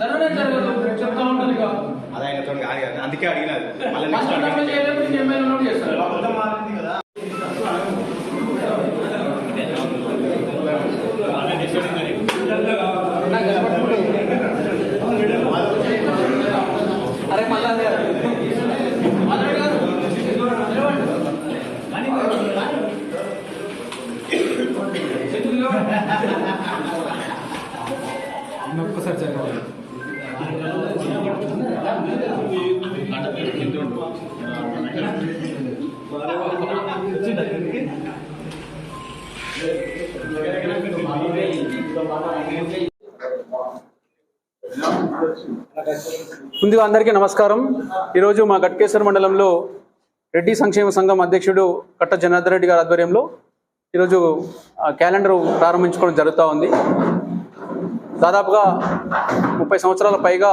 జరగనే జరగదు. చెప్తా ఉంటుంది అదే ఆయనతో అందుకే అడిగినది మళ్ళీ ముందుగా అందరికీ నమస్కారం. ఈరోజు మా గట్కేశ్వర మండలంలో రెడ్డి సంక్షేమ సంఘం అధ్యక్షుడు కట్ట జనార్దన్ రెడ్డి గారి ఆధ్వర్యంలో ఈరోజు ఆ క్యాలెండర్ ప్రారంభించుకోవడం జరుగుతూ ఉంది. దాదాపుగా ముప్పై సంవత్సరాల పైగా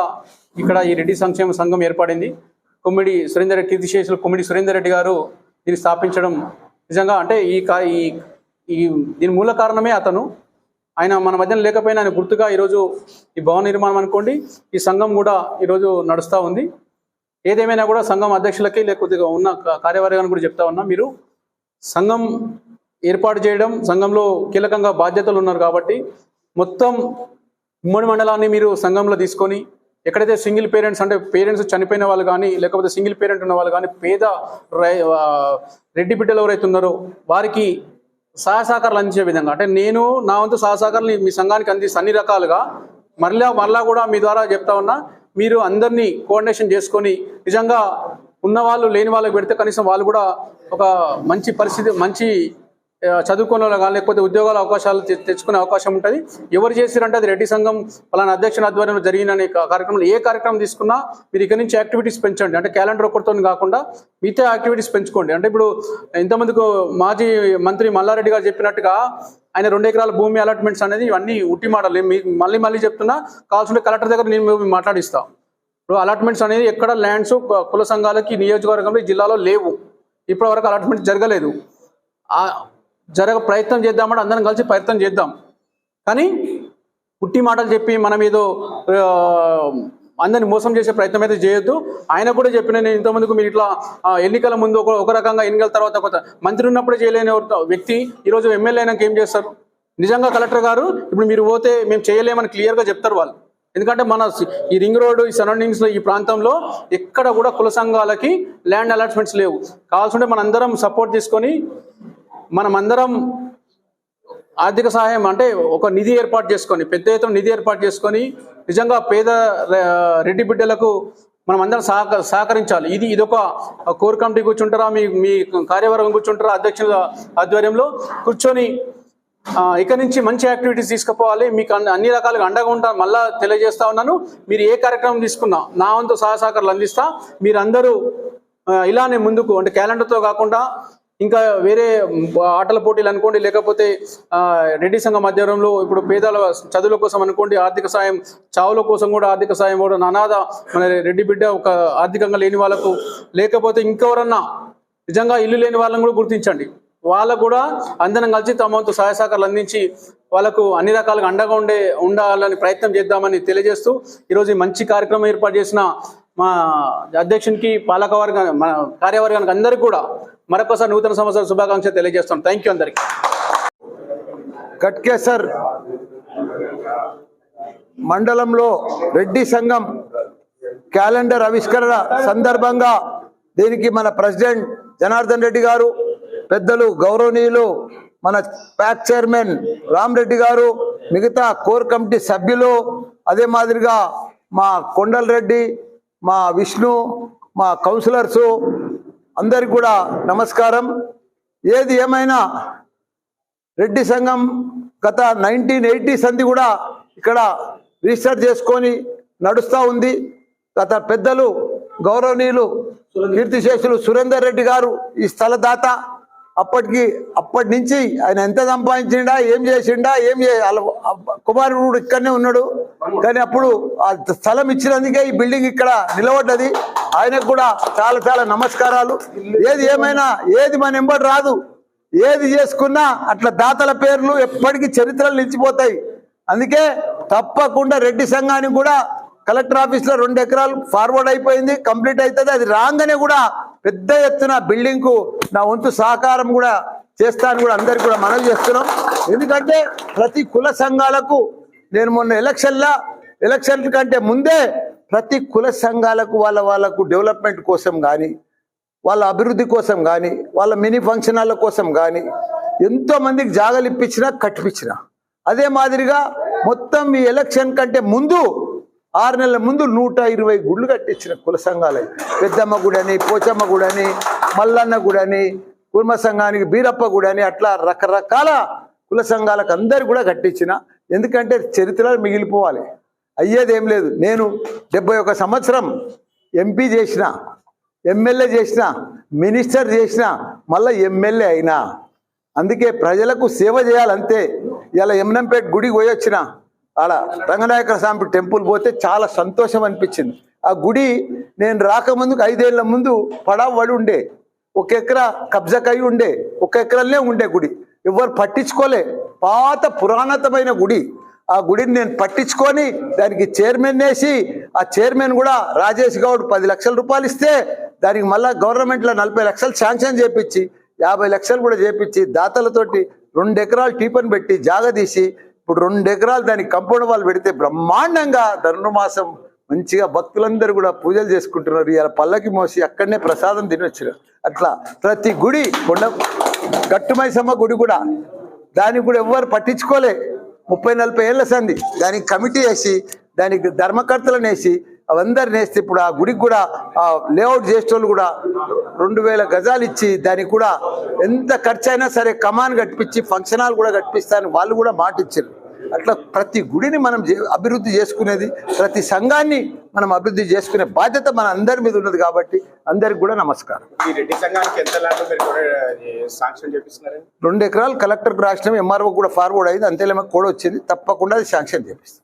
ఇక్కడ ఈ రెడ్డి సంక్షేమ సంఘం ఏర్పడింది. కొమ్మిడి సురేందర్ రెడ్డి కీర్తిశేషులు కొమ్మిడి సురేందర్ రెడ్డి గారు దీన్ని స్థాపించడం నిజంగా అంటే ఈ కా ఈ ఈ దీని మూల కారణమే అతను. ఆయన మన మధ్యన లేకపోయినా ఆయన గుర్తుగా ఈరోజు ఈ భవన నిర్మాణం అనుకోండి ఈ సంఘం కూడా ఈరోజు నడుస్తూ ఉంది. ఏదేమైనా కూడా సంఘం అధ్యక్షులకి లేకపోతే ఉన్న కా- కార్యవర్గానికి కూడా చెప్తా ఉన్నా మీరు సంఘం ఏర్పాటు చేయడం సంఘంలో కీలకంగా బాధ్యతలు ఉన్నారు కాబట్టి మొత్తం ఉమ్మడి మండలాన్ని మీరు సంఘంలో తీసుకొని ఎక్కడైతే సింగిల్ పేరెంట్స్ అంటే పేరెంట్స్ చనిపోయిన వాళ్ళు కానీ లేకపోతే సింగిల్ పేరెంట్ ఉన్న వాళ్ళు కానీ పేద రై- రెడ్డి బిడ్డలు ఎవరైతే ఉన్నారో వారికి సహాయ సహకారాలు అందించే విధంగా అంటే నేను నా వంతు సహాయ సహకారాలు మీ సంఘానికి అందిస్తాను అన్ని రకాలుగా మరలా మరలా కూడా మీ ద్వారా చెప్తా ఉన్నా మీరు అందరినీ కోఆర్డినేషన్ చేసుకొని నిజంగా ఉన్న వాళ్ళు లేని వాళ్ళకి పెడితే కనీసం వాళ్ళు కూడా ఒక మంచి పరిస్థితి మంచి ఆ, కానీ లేకపోతే ఉద్యోగాల అవకాశాలు తె- తెచ్చుకునే అవకాశం ఉంటుంది. ఎవరు చేసిరంటే అది రెడ్డి సంఘం పలానా అధ్యక్షుని ఆధ్వర్యంలో జరిగిన అనే కార్యక్రమంలో ఏ కార్యక్రమం తీసుకున్నా మీరు ఇక్కడి నుంచి యాక్టివిటీస్ పెంచండి. అంటే క్యాలెండర్ ఒకటితో కాకుండా మిగతా యాక్టివిటీస్ పెంచుకోండి. అంటే ఇప్పుడు ఇంతమందికి మాజీ మంత్రి మల్లారెడ్డి గారు చెప్పినట్టుగా ఆయన రెండు ఎకరాల భూమి అలాట్మెంట్స్ అనేది ఇవన్నీ ఉట్టి మాటలు. మళ్ళీ మళ్ళీ చెప్తున్నా కావాల్సిన కలెక్టర్ దగ్గర నేను మాట్లాడిస్తాను ఇప్పుడు అలాట్మెంట్స్ అనేది ఎక్కడ ల్యాండ్స్ కుల సంఘాలకి నియోజకవర్గంలో జిల్లాలో లేవు. ఇప్పటివరకు అలాట్మెంట్ జరగలేదు. జరగ ప్రయత్నం చేద్దామంటే అందరం కలిసి ప్రయత్నం చేద్దాం. కానీ పుట్టి మాటలు చెప్పి మనం ఏదో అందరిని మోసం చేసే ప్రయత్నం అయితే చేయొద్దు. ఆయన కూడా చెప్పిన నేను ఇంతమందికి మీరు ఇట్లా ఎన్నికల ముందు ఒక ఒక రకంగా ఎన్నికల తర్వాత కొత్త మంత్రి ఉన్నప్పుడు చేయలేని వ్యక్తి ఈరోజు ఎమ్మెల్యే అయినాక ఏం చేస్తారు? నిజంగా కలెక్టర్ గారు ఇప్పుడు మీరు పోతే మేము చేయలేమని క్లియర్గా చెప్తారు వాళ్ళు. ఎందుకంటే మన ఈ రింగ్ రోడ్ ఈ సరౌండింగ్స్లో ఈ ప్రాంతంలో ఎక్కడ కూడా కుల సంఘాలకి ల్యాండ్ అలాట్మెంట్స్ లేవు. కావాల్సింటే మనందరం సపోర్ట్ తీసుకొని మనమందరం ఆర్థిక సహాయం అంటే ఒక నిధి ఏర్పాటు చేసుకొని పెద్ద ఎత్తున నిధి ఏర్పాటు చేసుకొని నిజంగా పేద రెడ్డి బిడ్డలకు మనం అందరం సహక సహకరించాలి. ఇది ఇదొక కోర్ కమిటీ కూర్చుంటారా మీ మీ కార్యవర్గం కూర్చుంటారా అధ్యక్షుల ఆధ్వర్యంలో కూర్చొని ఆ, ఇక నుంచి మంచి యాక్టివిటీస్ తీసుకుపోవాలి. మీకు అన్ని అన్ని రకాలుగా అండగా ఉంటా మళ్ళా తెలియజేస్తా ఉన్నాను. మీరు ఏ కార్యక్రమం తీసుకున్నా నా వంతు సహాయ సహకారాలు అందిస్తా. మీరందరూ ఇలానే ముందుకు అంటే క్యాలెండర్తో కాకుండా ఇంకా వేరే ఆటల పోటీలు అనుకోండి లేకపోతే రెడ్డి సంఘం ఆధ్వర్యంలో ఇప్పుడు పేదల చదువుల కోసం అనుకోండి ఆర్థిక సాయం చావుల కోసం కూడా ఆర్థిక సాయం కూడా అనాథ మన రెడ్డి బిడ్డ ఒక ఆర్థికంగా లేని వాళ్ళకు లేకపోతే ఇంకెవరన్నా నిజంగా ఇల్లు లేని వాళ్ళని కూడా గుర్తించండి. వాళ్ళకు కూడా అందరం కలిసి తమ వంతు సహాయ సహకారాలు అందించి వాళ్ళకు అన్ని రకాలుగా అండగా ఉండే ఉండాలని ప్రయత్నం చేద్దామని తెలియజేస్తూ ఈరోజు మంచి కార్యక్రమం ఏర్పాటు చేసిన మా అధ్యక్షునికి పాలకవర్గ మన కార్యవర్గానికి అందరికీ కూడా మరొకసారి నూతన సంవత్సర శుభాకాంక్షలు తెలియజేస్తాం థ్యాంక్ యూ అందరికీ. కట్కేసర్ మండలంలో రెడ్డి సంఘం క్యాలెండర్ ఆవిష్కరణ సందర్భంగా దీనికి మన ప్రెసిడెంట్ జనార్దన్ రెడ్డి గారు పెద్దలు గౌరవనీయులు మన ప్యాక్ చైర్మన్ రామ్ రెడ్డి గారు మిగతా కోర్ కమిటీ సభ్యులు అదే మాదిరిగా మా కొండల్ రెడ్డి మా విష్ణు మా కౌన్సిలర్సు అందరికి కూడా నమస్కారం. ఏది ఏమైనా రెడ్డి సంఘం గత నైన్టీన్ ఎయిటీస్ అంది కూడా ఇక్కడ రిజిస్టర్ చేసుకొని నడుస్తూ ఉంది. గత పెద్దలు గౌరవనీయులు కీర్తిశేషులు సురేందర్ రెడ్డి గారు ఈ స్థలదాత అప్పటికి అప్పటి నుంచి ఆయన ఎంత సంపాదించిండా ఏం చేసిండా ఏం చే కుమారుడు ఇక్కడనే ఉన్నాడు. కానీ అప్పుడు ఆ స్థలం ఇచ్చినందుకే ఈ బిల్డింగ్ ఇక్కడ నిలబడ్డది. ఆయనకు కూడా చాలా చాలా నమస్కారాలు. ఏది ఏమైనా ఏది మన ఎంబడి రాదు. ఏది చేసుకున్నా అట్లా దాతల పేర్లు ఎప్పటికీ చరిత్రలు నిలిచిపోతాయి. అందుకే తప్పకుండా రెడ్డి సంఘానికి కూడా కలెక్టర్ ఆఫీస్లో రెండు ఎకరాలు ఫార్వర్డ్ అయిపోయింది కంప్లీట్ అవుతుంది అది రాగానే కూడా పెద్ద ఎత్తున బిల్డింగ్కు నా వంతు సహకారం కూడా చేస్తాను కూడా అందరికి కూడా మనవి చేస్తున్నాం. ఎందుకంటే ప్రతి కుల సంఘాలకు నేను మొన్న ఎలక్షన్లా ఎలక్షన్ కంటే ముందే ప్రతి కుల సంఘాలకు వాళ్ళ వాళ్ళకు డెవలప్మెంట్ కోసం కానీ వాళ్ళ అభివృద్ధి కోసం కానీ వాళ్ళ మినీ ఫంక్షనాల కోసం కానీ ఎంతోమందికి జాగలు ఇప్పించినా కట్టిపించిన అదే మాదిరిగా మొత్తం ఈ ఎలక్షన్ కంటే ముందు ఆరు నెలల ముందు నూట ఇరవై గుళ్ళు కట్టించిన కుల సంఘాలు. పెద్దమ్మ గుడి అని పోచమ్మ గుడి అని మల్లన్న గుడి అని కుర్మ సంఘానికి బీరప్ప గుడి అని అట్లా రకరకాల కుల సంఘాలకు అందరు కూడా కట్టించిన. ఎందుకంటే చరిత్రలో మిగిలిపోవాలి. అయ్యేది ఏం లేదు. నేను డెబ్బై ఒక సంవత్సరం ఎంపీ చేసిన ఎమ్మెల్యే చేసిన మినిస్టర్ చేసిన మళ్ళీ ఎమ్మెల్యే అయినా. అందుకే ప్రజలకు సేవ చేయాలంతే. ఇలా ఎమ్నంపేట గుడికి పోయి వచ్చిన అలా రంగనాయక స్వామి టెంపుల్ పోతే చాలా సంతోషం అనిపించింది. ఆ గుడి నేను రాకముందుకు ఐదేళ్ళ ముందు పడావు ఉండే. ఒక ఎకరా కబ్జాకై ఉండే. ఒక ఎకరాలనే ఉండే గుడి. ఎవరు పట్టించుకోలే. పాత పురాణతమైన గుడి. ఆ గుడిని నేను పట్టించుకొని దానికి చైర్మన్ వేసి ఆ చైర్మన్ కూడా రాజేష్ గౌడ్ పది లక్షల రూపాయలు ఇస్తే దానికి మళ్ళీ గవర్నమెంట్లో నలభై లక్షలు శాంక్షన్ చేపించి యాభై లక్షలు కూడా చేపించి దాతలతోటి రెండు ఎకరాలు టీపన్ పెట్టి జాగ తీసి ఇప్పుడు రెండు ఎకరాలు దానికి కంపౌండ్ వాళ్ళు పెడితే బ్రహ్మాండంగా ధనుర్మాసం మంచిగా భక్తులందరూ కూడా పూజలు చేసుకుంటున్నారు. ఇలా పల్లకి మోసి అక్కడనే ప్రసాదం తినొచ్చారు. అట్లా ప్రతి గుడి కొండ గట్టుమైసమ్మ గుడి కూడా దానికి కూడా ఎవ్వరు పట్టించుకోలే. ముప్పై నలభై ఏళ్ళ సంది దానికి కమిటీ వేసి దానికి ధర్మకర్తలను వేసి అవందరు వేస్తే ఇప్పుడు ఆ గుడికి కూడా ఆ లేఅవుట్ చేసేటోళ్ళు కూడా రెండు వేల గజాలు ఇచ్చి దానికి కూడా ఎంత ఖర్చు అయినా సరే కమాన్ కట్టించి ఫంక్షన్ హాల్ కూడా కట్టిస్తారని వాళ్ళు కూడా మాట ఇచ్చారు అట్లా ప్రతి గుడిని మనం అభివృద్ధి చేసుకునేది ప్రతి సంఘాన్ని మనం అభివృద్ధి చేసుకునే బాధ్యత మన అందరి మీద ఉన్నది కాబట్టి అందరికి కూడా నమస్కారం. రెండు ఎకరాలు కలెక్టర్కి రాసినాం ఎంఆర్ఓ కూడా ఫార్వర్డ్ అయింది అంతేలేమో కూడా వచ్చింది తప్పకుండా అది శాంక్షన్ చేపిస్తాం.